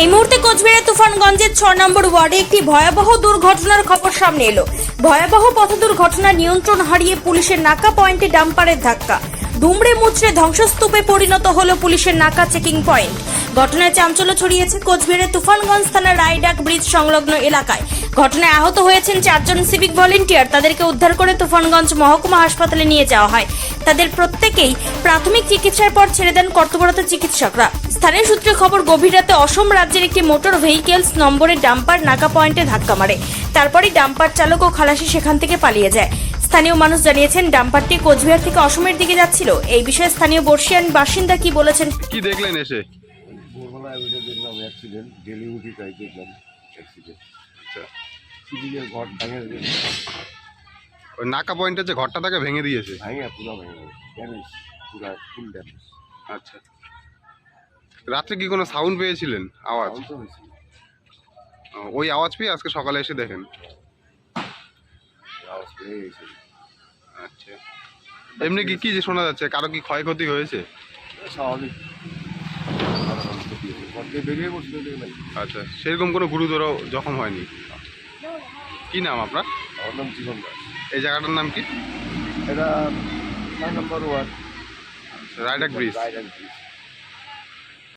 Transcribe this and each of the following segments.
এই মুহূর্তে কোচবিহারের তুফানগঞ্জের ছ নম্বর ওয়ার্ডে একটি ভয়াবহ দুর্ঘটনার খবর সামনে এলো। ভয়াবহ পথ দুর্ঘটনা নিয়ন্ত্রণ হারিয়ে পুলিশের নাকা পয়েন্টে ডাম্পারের ধাক্কা। দুমড়ে মুচড়ে ধ্বংসস্তূপে পরিণত হলো পুলিশের নাকা চেকিং পয়েন্ট। ঘটনায় চাঞ্চল্য ছড়িয়েছে কোচবিহারের তুফানগঞ্জ থানার রায়ডাক ব্রিজ সংলগ্ন এলাকায়। ঘটনায় আহত হয়েছেন চারজন সিভিক ভলেন্টিয়ার। তাদেরকে উদ্ধার করে তুফানগঞ্জ মহকুমা হাসপাতালে নিয়ে যাওয়া হয়। তাদের প্রত্যেকেই প্রাথমিক চিকিৎসার পর ছেড়ে দেন কর্তব্যরত চিকিৎসকরা। স্থানীয় সূত্রে খবর, গভীর রাতে অসম রাজ্যের একটি মোটর ভেহিকেলস নম্বরে ডাম্পার নাকা পয়েন্টে ধাক্কা মারে। তারপরেই ডাম্পার চালক ও খালাসি সেখান থেকে পালিয়ে যায়। স্থানীয় মানুষ জানিয়েছেন, ডাম্পারটি কোচবিহার থেকে অসমের দিকে যাচ্ছিল। এই বিষয়ে স্থানীয় বর্ষিয়ান বাসিন্দা কি বলেছেন? কি দেখলেন এসে? ভোরবেলায় ওইটা দেখলাম অ্যাক্সিডেন্ট ডেলিভারি তাই দেখলাম অ্যাক্সিডেন্ট আচ্ছা। সিভিলের ঘর ভেঙে ওই নাকা পয়েন্টের যে ঘরটা তাকে ভেঙে দিয়েছে? ভেঙে পুরো ভেঙে ড্যামেজ পুরো ফুল ড্যামেজ আচ্ছা। রাত্রে কি কোনো সাউন্ড পেয়েছিলেন? আওয়াজ? ওই আওয়াজ পেয়ে আজকে সকালে এসে দেখেন। আওয়াজ পেয়ে আচ্ছা। এমনি কি কি যে শোনা যাচ্ছে? কারও কি ক্ষয়ক্ষতি হয়েছে? স্বাভাবিক। বেরিয়ে দেখলাম আচ্ছা সেরকম কোনো গুরুতর জখম হয়নি? কি নাম আপনার? আমার নাম জীবন দাস। এই জায়গাটার নাম কি? এটা number Raidak bridge. Raidak bridge.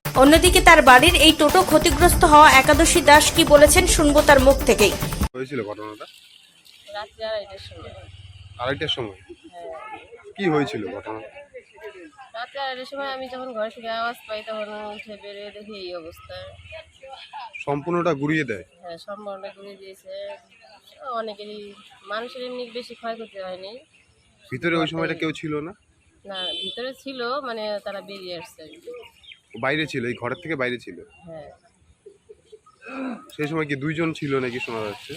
অন্যদিকে তার বাড়ির এই টোটো ক্ষতিগ্রস্ত হওয়া একাদশী দাস কি বলেছেন শুনব তার মুখ থেকেই। হয়েছিল ঘটনাটা? রাত্রে আড়াইটার সময়। আড়াইটার সময়? হ্যাঁ। কি হয়েছিল ঘটনা রাত্রে আড়াইটার সময় আমি যখন ঘরে থেকে আওয়াজ পাই তখন উঠে বেরিয়ে দেখি এই অবস্থা। সম্পূর্ণটা ঘুরিয়ে দেয়? হ্যাঁ সম্পূর্ণটা ঘুরে দিয়েছে। অনেকেরই মানুষের এমনি বেশি ক্ষয়ক্ষতি হয়নি। ভিতরে ওই সময়টা কেউ ছিল না? না ভিতরে ছিল মানে তারা বেরিয়ে আসছে। বাইরে ছিল এই ঘরের থেকে বাইরে ছিল? হ্যাঁ। সেই সময় কি দুইজন ছিল নাকি শোনা যাচ্ছে?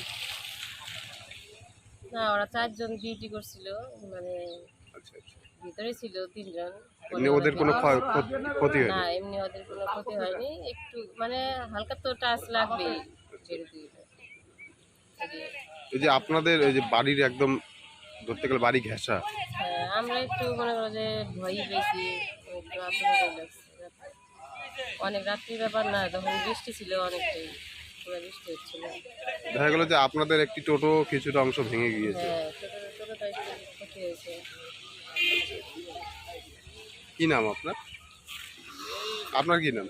না ওরা চারজন ডিউটি করছিল মানে আচ্ছা আচ্ছা। ভিতরে ছিল তিনজন। এমনি ওদের কোনো ক্ষতি- ক্ষতি না এমনি ওদের কোনো ক্ষতি হয়নি। একটু মানে হালকা তো টাচ লাগবেই ছেড়ে এই যে আপনাদের এই যে বাড়ির একদম ধরতে গেলে বাড়ি ঘেঁষা। হ্যাঁ আমরা একটু মনে করো যে ভয়ই পেয়েছি অনেক রাত্রির ব্যাপার না তখন বৃষ্টি ছিল অনেকটাই বৃষ্টি দেখা গেল যে আপনাদের একটি টোটো কিছুটা অংশ ভেঙে গিয়েছে। হ্যাঁ ছোটো একটু ক্ষতি হয়েছে। কি নাম আপনার? আপনার কি নাম?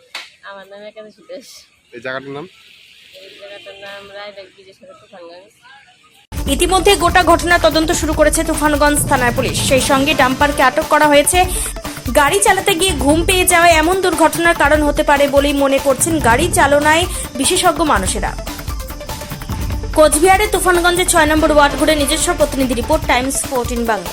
আমার নাম একাদশী দাস। এই জায়গাটার নাম? এই জায়গাটার নাম রায়ডাক ব্রিজের তুফানগঞ্জ। ইতিমধ্যে গোটা ঘটনা তদন্ত শুরু করেছে তুফানগঞ্জ থানার পুলিশ। সেই সঙ্গে ডাম্পারকে আটক করা হয়েছে। গাড়ি চালাতে গিয়ে ঘুম পেয়ে যাওয়া এমন দুর্ঘটনার কারণ হতে পারে বলেই মনে করছেন গাড়ি চালনায় বিশেষজ্ঞ মানুষেরা। কোচবিহারে তুফানগঞ্জে ছয় নম্বর ওয়ার্ড ঘুরে নিজস্ব প্রতিনিধি রিপোর্ট টাইমস ফোরটিন বাংলা।